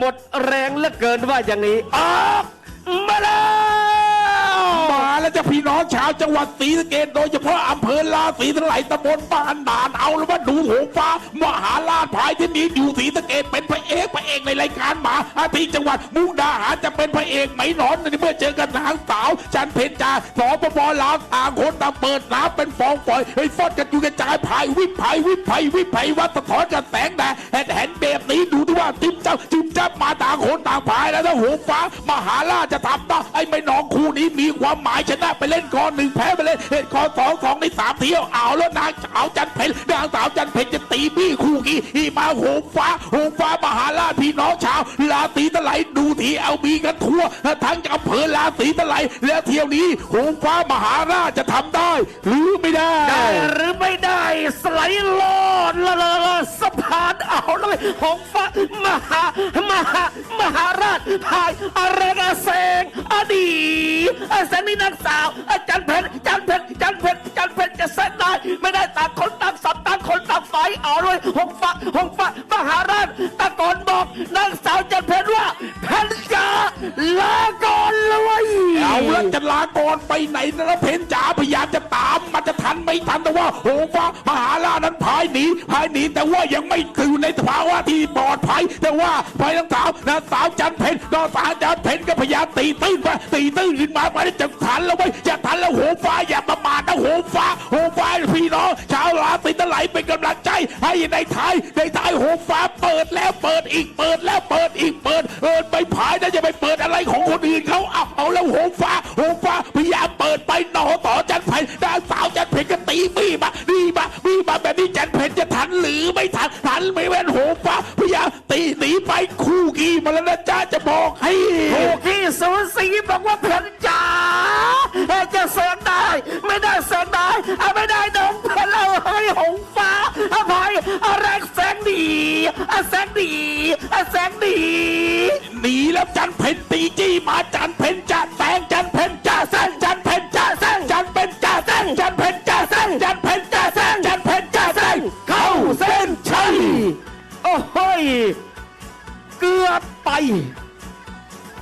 หมดแรงเหลือเกินว่าอย่างนี้ ออกมาแล้วมาแล้วจะพี่น้องชาวจังหวัดศรีสะเกษโดยเฉพาะอำเภอลาศรีทั้งหลายตำบลบ้านด่านเอาแล้วว่าดูโหงฟ้ามหาลาภายที่นี้อยู่ศรีสะเกษเป็นพระเอกพระเอกในรายการหมาอาที่จังหวัดมุกดาหารจะเป็นพระเอกไหมหนอนในเมื่อเจอกันนางสาว จันเพญจาสปปลาวต่างคนต่างเปิดน้ำเป็นฟองฝอยเฮ้ฟอดกันอยู่กระจายพายวิบพายวิบพายวิบพายวัดสะท้อนกันแสงแดดเห็น เห็นแบบนี้ดูที่ว่าจิ้มเจ้าจิ้มเจ้ามาต่างคนต่างพายแล้วถ้าหงฟ้ามหาราจะทำได้ไอ้ไม่น้องคู่นี้มีความหมายชนะไปเล่นกอนหนึ่งแพ้ไปเล่นเห็นกอสองสองในสามเที่ยวเอาแล้วนางสาวจันเพ็ญนางสาวจันเพ็ญจะตีบี้คู่กี้ีมาหงฟ้าหงฟ้ามหาราพี่น้องชาวลาตีตะไหลดูทีเอามีกันทั่วทั้งอำเภอลาตีตะไหลแล้วเที่ยวนี้หงฟ้ามหาราจะทำได้ หรือไม่ได้ได้หรือไม่ได้ สไลด์ลอดละละละสะพานเอาเลยหงฟ้ามหามหามหาราชพายอะไรกเสงอดีแสงนี่นางสาวอาจันเพชรจันเพชรจันเพชรจันเพชรจะเส้นได้ไม่ได้ต่างคนต่างสับต่างคนต่างไฟเอาเลยหงฟ้าหงฟ้ามหาราชตะโกนบอกนางสาวจันเพชรว่า จะลาก่อนไปไหนนะแล้วเพนจ๋าพยายามจะตามมันจะทันไม่ทันแต่ว่าโหฟ้ามหาราชนั้นพายหนีพายหนีแต่ว่ายังไม่อยู่ในภาวะที่ปลอดภัย แต่ว่าพายทั้งสาวนะสาวจันเพนนองสาวจันเพนก็พยายามตีตื้นไปตีตื้นขึ้นมาไปจะทันแล้วไว้ ตะไหลเป็นกำลังใจให้ในไทยในไทยโหงฟ้าเปิดแล้วเปิดอีกเปิดแล้วเปิดอีกเปิดเออไปพายนะจะไปเปิดอะไรของคนอื่นเขาเอาเอาแล้วโหงฟ้าโหงฟ้าพยายามเปิดไปหนอต่อจันเพนนางสาวจันเพนก็ตีบี้มาบี้มาบี้มาแบบนี้จันเพนจะทันหรือไม่ทันทันไม่เว้นโหงฟ้าพยายามตีหนีไปคู่กี้มาแล้วนะจ้าจะบอกให้ถูกที่สูสีบอกว่าเพนจ๋าจะเสียงได้ ไม่ได้เสียงได้เอาไม่ได้ อาแสงดีอาแสงดีหนีแล้วจันเพนตีจี้มาจันเพนจะแซงจันเพนจะแซงจันเพนจะแซงจันเพนจะแซงจันเพนจะแซงจันเพนจะแซงจันเพนจะแซงเข้าเส้นชัยโอ้โหยเกือบไป